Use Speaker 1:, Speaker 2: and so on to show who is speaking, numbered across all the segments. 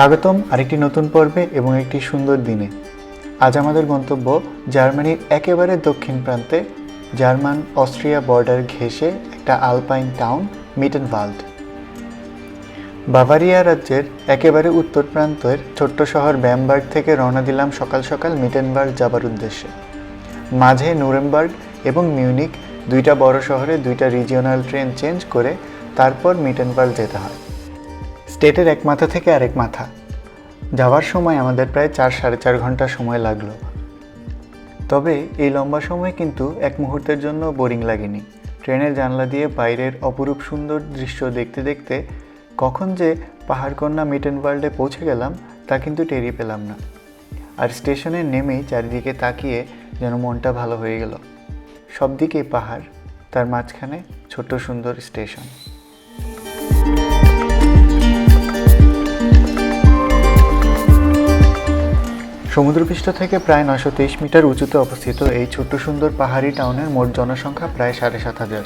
Speaker 1: স্বাগতম আরেকটি নতুন পর্বে এবং একটি সুন্দর দিনে। আজ আমাদের গন্তব্য জার্মানির একেবারে দক্ষিণ প্রান্তে জার্মান অস্ট্রিয়া বর্ডার ঘেঁষে একটা আলপাইন টাউন মিটেনভাল্ড বাভারিয়া রাজ্যের একেবারে উত্তর প্রান্তের ছোট্ট শহর ব্যামবার্গ থেকে রওনা দিলাম সকাল সকাল মিটেনবার্গ যাবার উদ্দেশ্যে। মাঝে নুরেমবার্গ এবং মিউনিক দুইটা বড় শহরে দুইটা রিজিওনাল ট্রেন চেঞ্জ করে তারপর মিটেনবার্গ যেতে হয়। স্টেটের এক মাথা থেকে আরেক মাথা। যাওয়ার সময় আমাদের প্রায় চার, সাড়ে চার ঘণ্টা সময় লাগল। তবে এই লম্বা সময় কিন্তু এক মুহূর্তের জন্য বোরিং লাগেনি। ট্রেনের জানলা দিয়ে বাইরের অপরূপ সুন্দর দৃশ্য দেখতে দেখতে কখন যে পাহাড়কন্যা মিটেন ওয়ার্ল্ডে পৌঁছে গেলাম, তা কিন্তু টেরি পেলাম না। আর স্টেশনে নেমেই চারিদিকে তাকিয়ে যেন মনটা ভালো হয়ে গেল। সব দিকেই পাহাড়, তার মাঝখানে ছোট্ট সুন্দর স্টেশন। সমুদ্রপৃষ্ঠ থেকে প্রায় নশো তেইশ মিটার উঁচুতে অবস্থিত এই ছোট্ট সুন্দর পাহাড়ি টাউনের মোট জনসংখ্যা প্রায় সাড়ে সাত হাজার।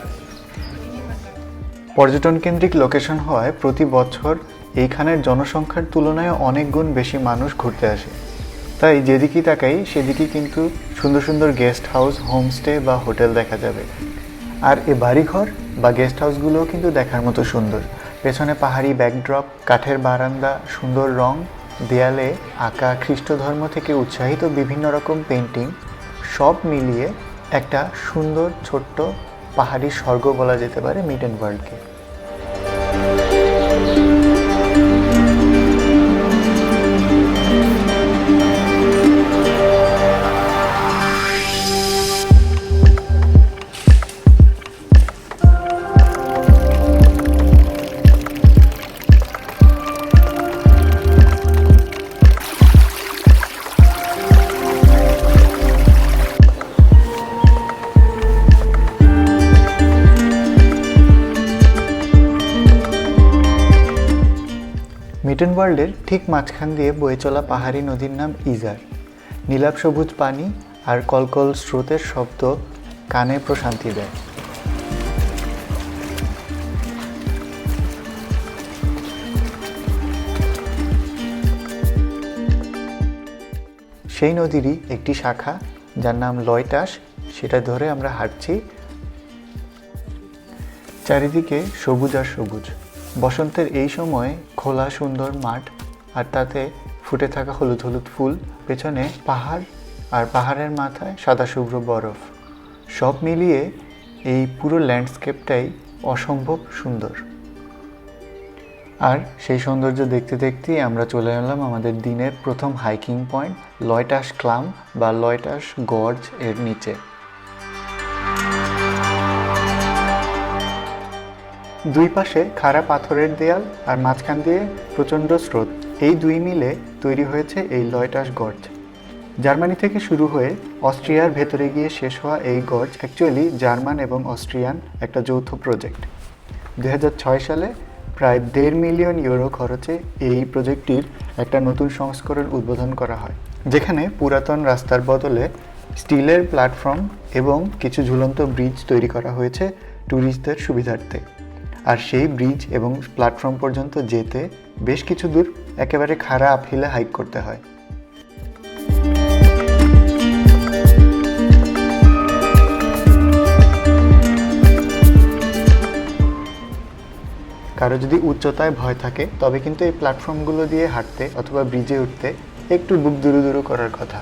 Speaker 1: পর্যটন কেন্দ্রিক লোকেশন হওয়ায় প্রতি বছর এইখানের জনসংখ্যার তুলনায় অনেক গুণ বেশি মানুষ ঘুরতে আসে। তাই যেদিকেই তাকাই, সেদিকেই কিন্তু সুন্দর সুন্দর গেস্ট হাউস হোমস্টে বা হোটেল দেখা যাবে। আর এ বাড়িঘর বা গেস্ট হাউসগুলোও কিন্তু দেখার মতো সুন্দর। পেছনে পাহাড়ি ব্যাকড্রপ কাঠের বারান্দা, সুন্দর রং দেয়ালে আঁকা খ্রিস্ট ধর্ম থেকে উৎসাহিত বিভিন্ন রকম পেন্টিং সব মিলিয়ে একটা সুন্দর ছোট্ট পাহাড়ি স্বর্গ বলা যেতে পারে মিড অ্যান্ড ওয়ার্ল্ডকে মিটন ওয়ার্ল্ডের ঠিক মাঝখান দিয়ে বয়ে চলা পাহাড়ি নদীর নাম ইজার। নীলাভ সবুজ পানি আর কলকল স্রোতের শব্দ কানে প্রশান্তি দেয়। সেই নদীরই একটি শাখা, যার নাম লয়টাস, সেটা ধরে আমরা হাঁটছি। চারিদিকে সবুজ আর সবুজ। বসন্তের এই সময় খোলা, সুন্দর মাঠ আর তাতে ফুটে থাকা হলুদ হলুদ ফুল, পেছনে পাহাড় আর পাহাড়ের মাথায় সাদা, শুভ্র বরফ। সব মিলিয়ে এই পুরো ল্যান্ডস্কেপটাই অসম্ভব সুন্দর। আর সেই সৌন্দর্য দেখতে দেখতেই আমরা চলে এলাম আমাদের দিনের প্রথম হাইকিং পয়েন্ট লয়টাস ক্লাম বা লয়টাস গর্জ এর নিচে। দুই পাশে খাড়া পাথরের দেয়াল আর মাঝখান দিয়ে প্রচণ্ড স্রোত। এই দুই মিলে তৈরি হয়েছে এই লয়টাস গর্জ। জার্মানি থেকে শুরু হয়ে অস্ট্রিয়ার ভেতরে গিয়ে শেষ হওয়া এই গর্জ অ্যাকচুয়ালি জার্মান এবং অস্ট্রিয়ান একটা যৌথ প্রজেক্ট দু হাজার ছয় সালে প্রায় দেড় মিলিয়ন ইউরো খরচে এই প্রজেক্টটির একটা নতুন সংস্করণ উদ্বোধন করা হয়, যেখানে পুরাতন রাস্তার বদলে স্টিলের প্ল্যাটফর্ম এবং কিছু ঝুলন্ত ব্রিজ তৈরি করা হয়েছে ট্যুরিস্টদের সুবিধার্থে। আর সেই ব্রিজ এবং প্ল্যাটফর্ম পর্যন্ত যেতে বেশ কিছু দূর একেবারে খাড়া আপহিলে হাইক করতে হয়। কারও যদি উচ্চতায় ভয় থাকে, তবে কিন্তু এই প্ল্যাটফর্মগুলো দিয়ে হাঁটতে অথবা ব্রিজে উঠতে একটু বুক দুরু দুরু করার কথা।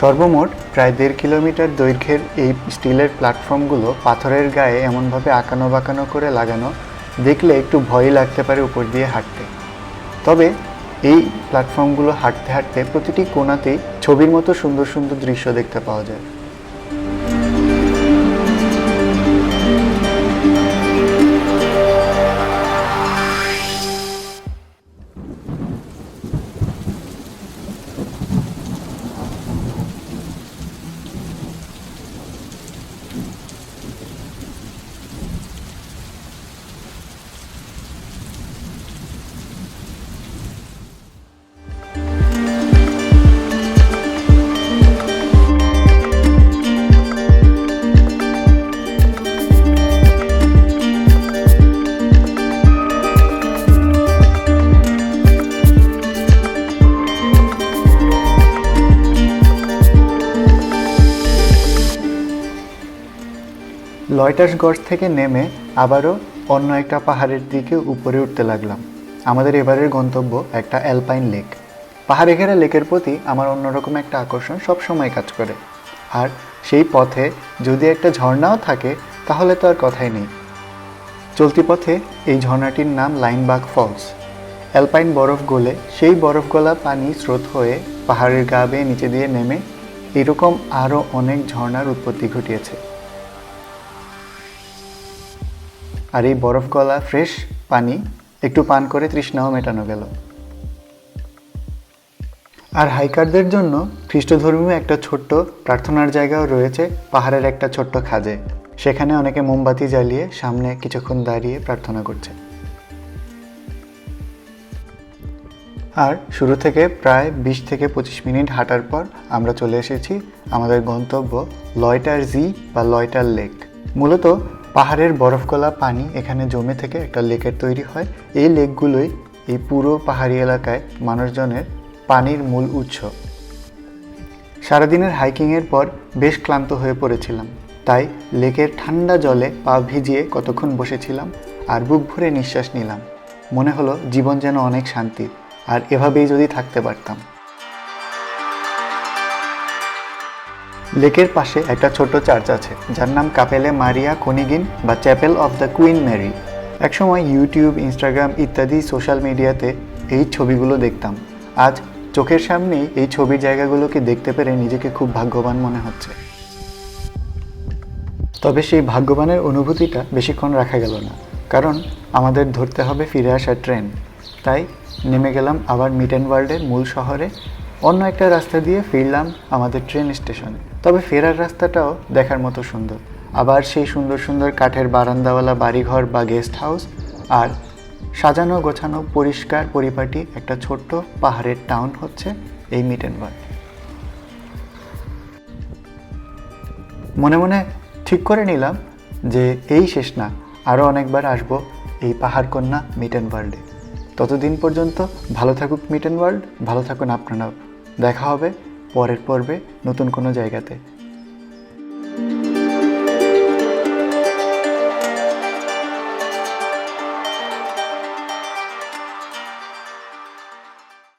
Speaker 1: সর্বমোট প্রায় দেড় কিলোমিটার দৈর্ঘ্যের এই স্টিলের প্ল্যাটফর্মগুলো পাথরের গায়ে এমনভাবে আঁকানো বাঁকানো করে লাগানো, দেখলে একটু ভয়ই লাগতে পারে উপর দিয়ে হাঁটতে। তবে এই প্ল্যাটফর্মগুলো হাঁটতে হাঁটতে প্রতিটি কোনাতেই ছবির মতো সুন্দর সুন্দর দৃশ্য দেখতে পাওয়া যায়। লয়টাসগঞ্জ থেকে নেমে আবারও অন্য একটা পাহাড়ের দিকে উপরে উঠতে লাগলাম। আমাদের এবারের গন্তব্য একটা অ্যালপাইন লেক। পাহাড়ে ঘেরা লেকের প্রতি আমার অন্যরকম একটা আকর্ষণ সবসময় কাজ করে। আর সেই পথে যদি একটা ঝর্ণাও থাকে, তাহলে তো আর কথাই নেই। চলতি পথে এই ঝর্ণাটির নাম লাইনবাগ ফলস। অ্যালপাইন বরফ গলে সেই বরফ গলা পানি স্রোত হয়ে পাহাড়ের গা বেয়ে নিচে দিয়ে নেমে এরকম আরও অনেক ঝর্ণার উৎপত্তি ঘটিয়েছে। আর এই বরফ গলা, ফ্রেশ পানি, একটু পান করে তৃষ্ণাও মেটানো গেল। আর হাইকারদের জন্য খ্রিস্টধর্মীয় একটা ছোট্ট প্রার্থনার জায়গাও রয়েছে পাহাড়ের একটা ছোট্ট খাজে। সেখানে অনেকে মোমবাতি জ্বালিয়ে সামনে কিছুক্ষণ দাঁড়িয়ে প্রার্থনা করছে। আর শুরু থেকে প্রায় বিশ থেকে পঁচিশ মিনিট হাঁটার পর আমরা চলে এসেছি আমাদের গন্তব্য লয়টার জি বা লয়টার লেক। মূলত পাহাড়ের বরফগলা পানি এখানে জমে থেকে একটা লেকের তৈরি হয়। এই লেকগুলোই এই পুরো পাহাড়ি এলাকায় মানুষজনের পানির মূল উৎস। সারাদিনের হাইকিংয়ের পর বেশ ক্লান্ত হয়ে পড়েছিলাম। তাই লেকের ঠান্ডা জলে পা ভিজিয়ে কতক্ষণ বসেছিলাম আর বুক ভরে নিঃশ্বাস নিলাম। মনে হলো জীবন যেন অনেক শান্তি আর এভাবেই যদি থাকতে পারতাম। লেকের পাশে একটা ছোট চার্চ আছে, যার নাম কাপেলে মারিয়া কনিগিন বা chapel of the queen Mary একসময় ইউটিউব, ইনস্টাগ্রাম ইত্যাদি সোশ্যাল মিডিয়াতে এই ছবিগুলো দেখতাম। আজ চোখের সামনেই এই ছবির জায়গাগুলোকে দেখতে পেরে নিজেকে খুব ভাগ্যবান মনে হচ্ছে। তবে সেই ভাগ্যবানের অনুভূতিটা বেশিক্ষণ রাখা গেল না, কারণ আমাদের ধরতে হবে ফিরে আসার ট্রেন। তাই নেমে গেলাম আবার মিটেন ওয়ার্ল্ডের মূল শহরে অন্য একটা রাস্তা দিয়ে ফিরলাম আমাদের ট্রেন স্টেশনে তবে ফেরার রাস্তাটাও দেখার মতো সুন্দর। আবার সেই সুন্দর সুন্দর কাঠের বারান্দাওয়ালা বাড়িঘর বা গেস্ট হাউস আর সাজানো গোছানো পরিষ্কার পরিপাটি একটা ছোট্ট পাহাড়ের টাউন হচ্ছে এই মিটেন ওয়ার্ল্ড মনে মনে ঠিক করে নিলাম যে এই শেষ না আরও অনেকবার আসব এই পাহাড়কন্যা মিটেন ওয়ার্ল্ডে ততদিন পর্যন্ত ভালো থাকুক মিটেন ওয়ার্ল্ড ভালো থাকুন আপনারাও। দেখা হবে পরের পর্বে নতুন কোনো জায়গাতে।